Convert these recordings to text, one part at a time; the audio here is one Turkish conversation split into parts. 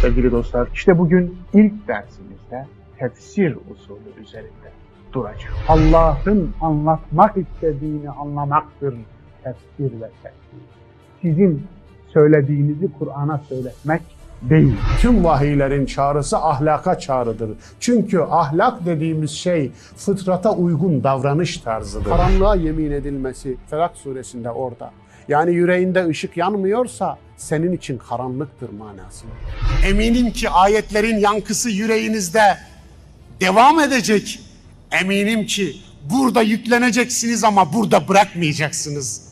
Sevgili dostlar, işte bugün ilk dersimizde tefsir usulü üzerinde duracağız. Allah'ın anlatmak istediğini anlamaktır tefsir ve tefsir. Sizin söylediğinizi Kur'an'a söyletmek değil. Tüm vahiylerin çağrısı ahlaka çağrıdır. Çünkü ahlak dediğimiz şey fıtrata uygun davranış tarzıdır. Karanlığa yemin edilmesi Felak suresinde orada. Yani yüreğinde ışık yanmıyorsa senin için karanlıktır manası. Eminim ki ayetlerin yankısı yüreğinizde devam edecek. Eminim ki burada yükleneceksiniz ama burada bırakmayacaksınız.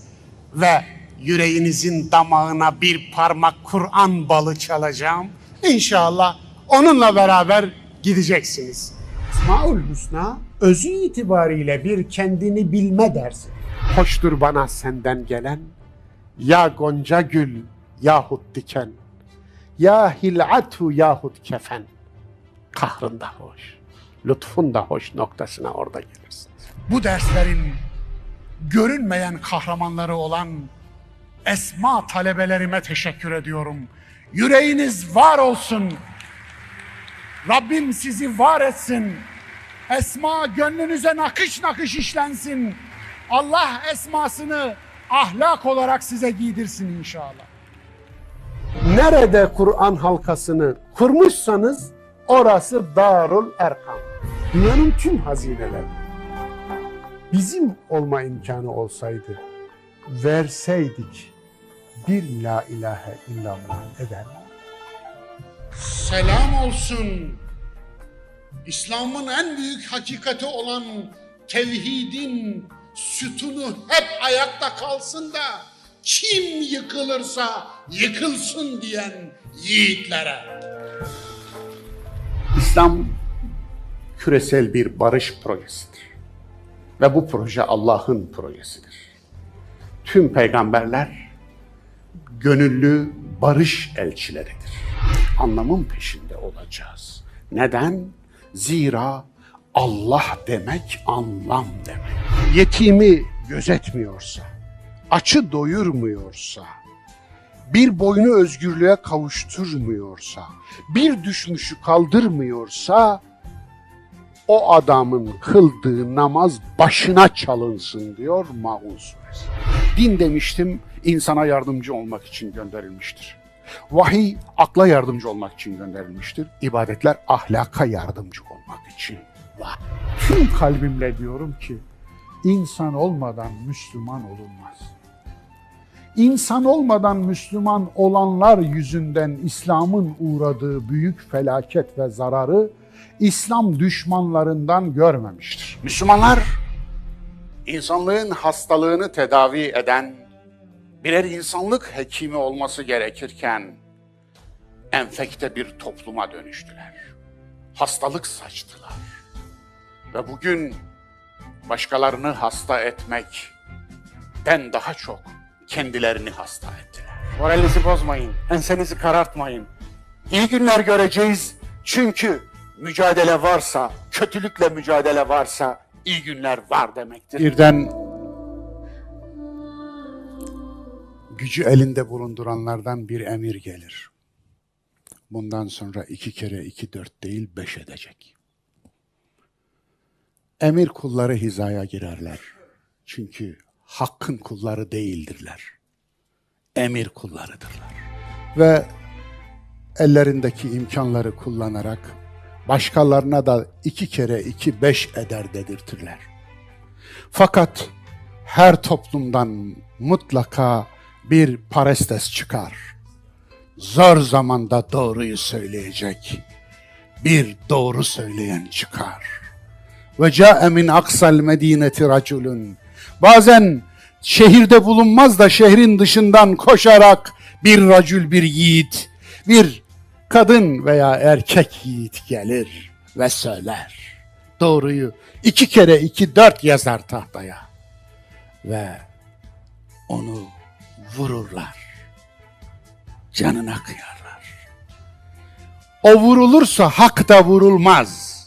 Ve yüreğinizin damağına bir parmak Kur'an balı çalacağım. İnşallah onunla beraber gideceksiniz. Esmaül Hüsna özü itibariyle bir kendini bilme dersi. Hoştur bana senden gelen ya gonca gül yahut diken ya hilatu yahut kefen kahrın da hoş, lütfun da hoş noktasına orada gelirsiniz. Bu derslerin görünmeyen kahramanları olan Esma talebelerime teşekkür ediyorum. Yüreğiniz var olsun. Rabbim sizi var etsin. Esma gönlünüze nakış nakış işlensin. Allah esmasını ahlak olarak size giydirsin inşallah. Nerede Kur'an halkasını kurmuşsanız orası Darul Erkam. Dünyanın tüm hazineleri bizim olma imkanı olsaydı verseydik bir la ilahe illallah eder mi? Selam olsun. İslam'ın en büyük hakikati olan tevhidin sütunu hep ayakta kalsın da kim yıkılırsa yıkılsın diyen yiğitlere. İslam küresel bir barış projesidir. Ve bu proje Allah'ın projesidir. Tüm peygamberler gönüllü barış elçileridir. Anlamın peşinde olacağız. Neden? Zira Allah demek anlam demek. Yetimi gözetmiyorsa, açı doyurmuyorsa, bir boynu özgürlüğe kavuşturmuyorsa, bir düşmüşü kaldırmıyorsa, o adamın kıldığı namaz başına çalınsın diyor Maun suresi. Din demiştim insana yardımcı olmak için gönderilmiştir. Vahiy akla yardımcı olmak için gönderilmiştir. İbadetler ahlaka yardımcı olmak için. Tüm kalbimle diyorum ki insan olmadan Müslüman olunmaz. İnsan olmadan Müslüman olanlar yüzünden İslam'ın uğradığı büyük felaket ve zararı İslam düşmanlarından görmemiştir. Müslümanlar insanlığın hastalığını tedavi eden birer insanlık hekimi olması gerekirken enfekte bir topluma dönüştüler. Hastalık saçtılar. Ve bugün başkalarını hasta etmekten daha çok kendilerini hasta ettiler. Moralinizi bozmayın, ensenizi karartmayın. İyi günler göreceğiz çünkü mücadele varsa, kötülükle mücadele varsa iyi günler var demektir. Birden gücü elinde bulunduranlardan bir emir gelir. Bundan sonra iki kere iki dört değil beş edecek. Emir kulları hizaya girerler. Çünkü hakkın kulları değildirler. Emir kullarıdırlar. Ve ellerindeki imkanları kullanarak başkalarına da iki kere iki beş eder dedirtirler. Fakat her toplumdan mutlaka bir parestes çıkar. Zor zamanda doğruyu söyleyecek bir doğru söyleyen çıkar. Ve ca'e min aksal medineti raculun. Bazen şehirde bulunmaz da şehrin dışından koşarak bir racül bir yiğit, bir kadın veya erkek yiğit gelir ve söyler. Doğruyu iki kere iki dört yazar tahtaya ve onu vururlar. Canına kıyarlar. O vurulursa hak da vurulmaz.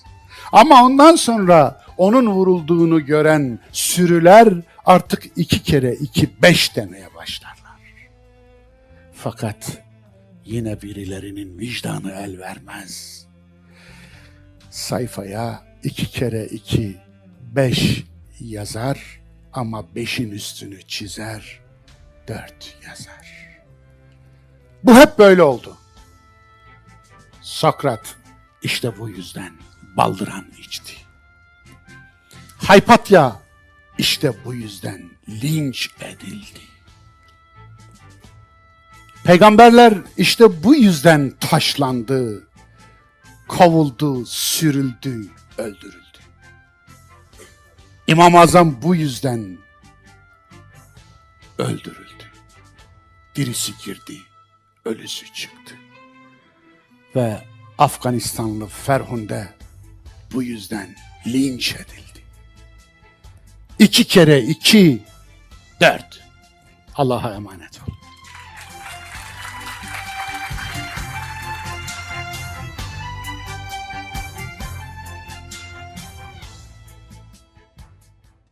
Ama ondan sonra onun vurulduğunu gören sürüler artık iki kere iki beş demeye başlarlar. Fakat yine birilerinin vicdanı el vermez. Sayfaya iki kere iki, beş yazar ama beşin üstünü çizer, dört yazar. Bu hep böyle oldu. Sokrat işte bu yüzden baldıran içti. Haypatya işte bu yüzden linç edildi. Peygamberler işte bu yüzden taşlandı, kovuldu, sürüldü, öldürüldü. İmam-ı Azam bu yüzden öldürüldü. Dirisi girdi, ölüsü çıktı. Ve Afganistanlı Ferhunde bu yüzden linç edildi. İki kere iki, dört. Allah'a emanet ol.